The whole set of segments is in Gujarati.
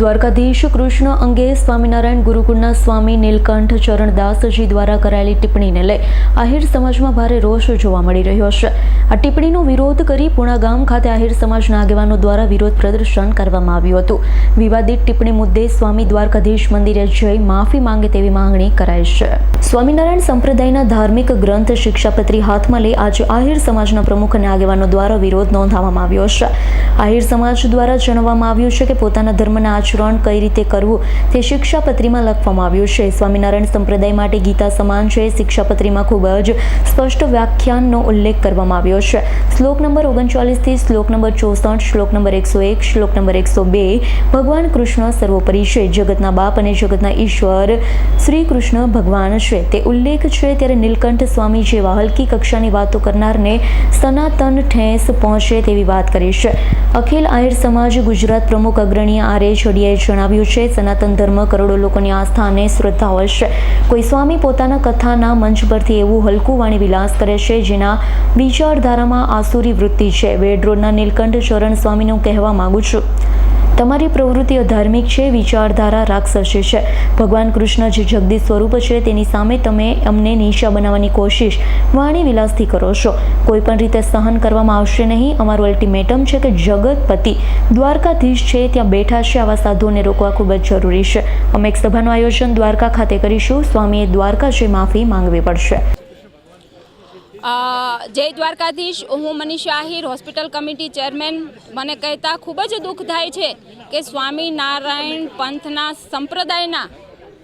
દ્વારકાધીશ કૃષ્ણ અંગે સ્વામિનારાયણ ગુરુકુળના સ્વામી નીલકંઠ ચરણદાસજી દ્વારા કરાયેલી ટિપ્પણીને લઈ આહિર સમાજમાં ભારે રોષ જોવા મળી રહ્યો છે. આ ટિપ્પણીનો વિરોધ કરી પુણા ગામ ખાતે આહિર સમાજના આગેવાનો દ્વારા વિરોધ પ્રદર્શન કરવામાં આવ્યું હતું. વિવાદિત ટિપ્પણી મુદ્દે સ્વામી દ્વારકાધીશ મંદિરે જઈ માફી માંગે તેવી માંગણી કરાઈ છે. સ્વામિનારાયણ સંપ્રદાયના ધાર્મિક ગ્રંથ શિક્ષાપત્રી હાથમાં લઈ આજે આહિર સમાજના પ્રમુખ અને આગેવાનો દ્વારા વિરોધ નોંધાવવામાં આવ્યો છે. આહિર સમાજ દ્વારા જણાવવામાં આવ્યું છે કે પોતાના ધર્મના આચરણ કઈ રીતે કરવું તે શિક્ષાપત્રીમાં લખવામાં આવ્યું છે. સ્વામિનારાયણ સંપ્રદાય માટે ગીતા સમાન છે. શિક્ષાપત્રીમાં ખૂબ જ સ્પષ્ટ વ્યાખ્યાનનો ઉલ્લેખ કરવામાં આવ્યો છે. શ્લોક નંબર ઓગણચાલીસથી શ્લોક નંબર ચોસઠ, શ્લોક નંબર એકસો એક, શ્લોક નંબર એકસો બે ભગવાન કૃષ્ણ સર્વોપરી છે. જગતના બાપ અને જગતના ઈશ્વર શ્રી કૃષ્ણ ભગવાન છે. તે ઉલ્લેખ છે ત્યારે નીલકંઠ સ્વામી જેવા હલકી કક્ષાની વાતો કરનારને સનાતન ઠેસ પહોંચે તેવી વાત કરી છે. અખિલ આહિર સમાજ ગુજરાત પ્રમુખ અગ્રણી આર એ છડિયાએ જણાવ્યું છે, સનાતન ધર્મ કરોડો લોકોની આસ્થા અને શ્રદ્ધા હોય છે. કોઈ સ્વામી પોતાના કથાના મંચ પરથી એવું હલકું વાણી વિલાસ કરે છે, જેના વિચારધારામાં આસુરી વૃત્તિ છે. વેડરોડના નીલકંઠ ચરણ સ્વામીનું કહેવા માગું છું. તમારી પ્રવૃત્તિ અધાર્મિક છે, વિચારધારા રાક્ષસી છે. ભગવાન કૃષ્ણ જે જગદીશ સ્વરૂપ છે, તેની સામે તમે અમને નિશા બનાવવાની કોશિશ વાણી વિલાસથી કરો છો. કોઈ પણ રીતે સહન કરવામાં આવશે નહીં. અમારું અલ્ટિમેટમ છે કે જગતપતિ દ્વારકાધીશ છે, ત્યાં બેઠા છે. આવા સાધુઓને રોકવા ખૂબ જ જરૂરી છે. અમે એક સભાનું આયોજન દ્વારકા ખાતે કરીશું. સ્વામીએ દ્વારકા જઈ માફી માંગવી પડશે. જય દ્વારકાધીશ, હું Manisha Ahir, hospital committee chairman. મને કહેતા ખૂબ જ દુઃખ થાય છે કે સ્વામિનારાયણ પંથના સંપ્રદાયના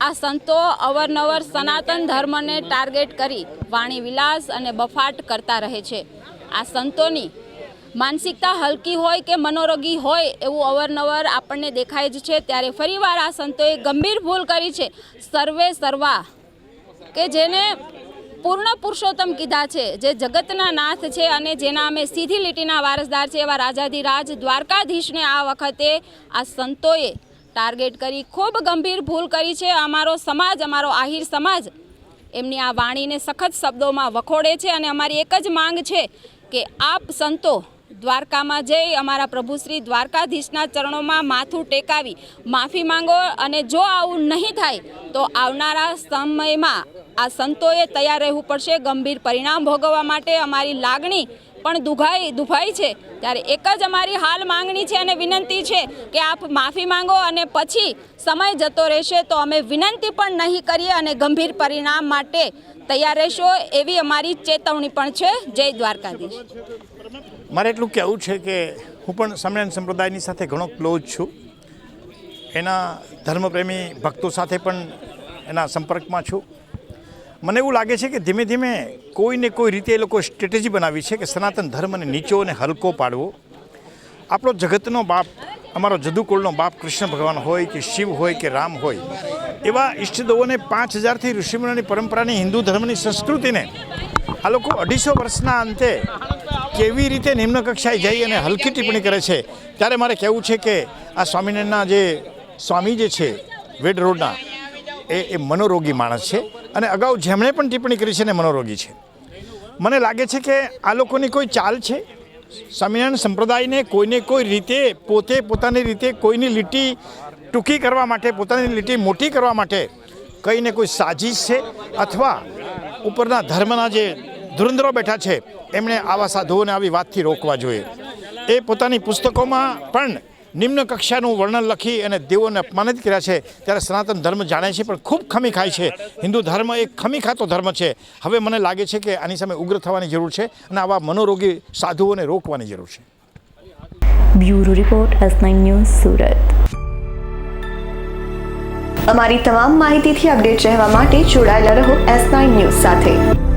આ સંતો અવરનવર સનાતન ધર્મને ટાર્ગેટ કરી વાણી વિલાસ અને બફાટ કરતા રહે છે. આ સંતોની માનસિકતા હલકી હોય કે મનોરોગી હોય એવું અવરનવર આપણને દેખાય જ છે, ત્યારે ફરીવાર આ સંતોએ ગંભીર ભૂલ કરી છે. સર્વે સર્વા કે જેને પૂર્ણ પુરુષોત્તમ કીધા છે. જે જગતના નાથ છે અને જેના અમે સીધી લીટીના વારસદાર છે એવા રાજાધિરાજ દ્વારકાધીશને આ વખતે આ સંતોએ ટાર્ગેટ કરી, ખૂબ ગંભીર ભૂલ કરી છે. અમારો સમાજ, અમારો આહિર સમાજ એમની આ વાણીને સખત શબ્દોમાં વખોડે છે અને અમારી એક જ માંગ છે કે આપ સંતો દ્વારકામાં જઈ અમારા પ્રભુશ્રી દ્વારકાધીશના ચરણોમાં માથું ટેકાવી, માફી માંગો અને જો આવું નહીં થાય તો આવનારા સમયમાં આ સંતોએ તૈયાર રહેવું પડશે. ગંભીર પરિણામ ભોગવવા માટે અમારી લાગણી પણ દુભાઈ દુભાઈ છે. ત્યારે એક જ અમારી હાલ માંગણી છે અને વિનંતી છે કે આપ માફી માંગો અને પછી સમય જતો રહેશે તો અમે વિનંતી પણ નહીં કરીએ અને ગંભીર પરિણામ માટે તૈયાર રહેશો એવી અમારી ચેતવણી પણ છે. જય દ્વારકાધીશ. મારે એટલું કહેવું છે કે હું પણ સમયન સંપ્રદાયની સાથે ઘણો ક્લોઝ છું. એના ધર્મપ્રેમી ભક્તો સાથે પણ એના સંપર્કમાં છું. મને એવું લાગે છે કે ધીમે ધીમે કોઈને કોઈ રીતે એ લોકો સ્ટ્રેટેજી બનાવી છે કે સનાતન ધર્મને નીચો અને હલકો પાડવો. આપણો જગતનો બાપ, અમારો જદુકુળનો બાપ કૃષ્ણ ભગવાન હોય કે શિવ હોય કે રામ હોય, એવા ઈષ્ટદેવોને પાંચ હજારથી ઋષિમુનિની પરંપરાની હિન્દુ ધર્મની સંસ્કૃતિને આ લોકો અઢીસો વર્ષના અંતે કેવી રીતે નિમ્ન કક્ષાએ જઈ અને હલકી ટિપ્પણી કરે છે? ત્યારે મારે કહેવું છે કે આ સ્વામિનારાયણના જે સ્વામી જે છે, વેડ રોડના, એ એ મનોરોગી માણસ છે. અને અગાઉ જેમણે પણ ટિપ્પણી કરી છે ને, મનોરોગી છે. મને લાગે છે કે આ લોકોની કોઈ ચાલ છે? સ્વામિનારાયણ સંપ્રદાયને કોઈને કોઈ રીતે પોતે પોતાની રીતે કોઈની લીટી ટૂંકી કરવા માટે, પોતાની લીટી મોટી કરવા માટે કંઈને કોઈ સાજીશ છે? અથવા ઉપરના ધર્મના જે ધુરંધરો બેઠા છે, એમણે આવા સાધુઓને આવી વાતથી રોકવા જોઈએ? એ પોતાની પુસ્તકોમાં પણ નિમ્ન કક્ષાનું વર્ણન લખી અને દેવોને અપમાનિત કર્યા છે, ત્યારે સનાતન ધર્મ જાણે છે, પણ ખૂબ ખમી ખાય છે. હિન્દુ ધર્મ એક ખમી ખાતો ધર્મ છે. હવે મને લાગે છે કે આની સામે ઉગ્ર થવાની જરૂર છે અને આવા મનોરોગી સાધુઓને રોકવાની જરૂર છે. Bureau report, S news, Surat. અમારી તમામ માહિતીથી અપડેટ રહેવા માટે જોડાયેલા રહો એસ ન્યૂઝ સાથે.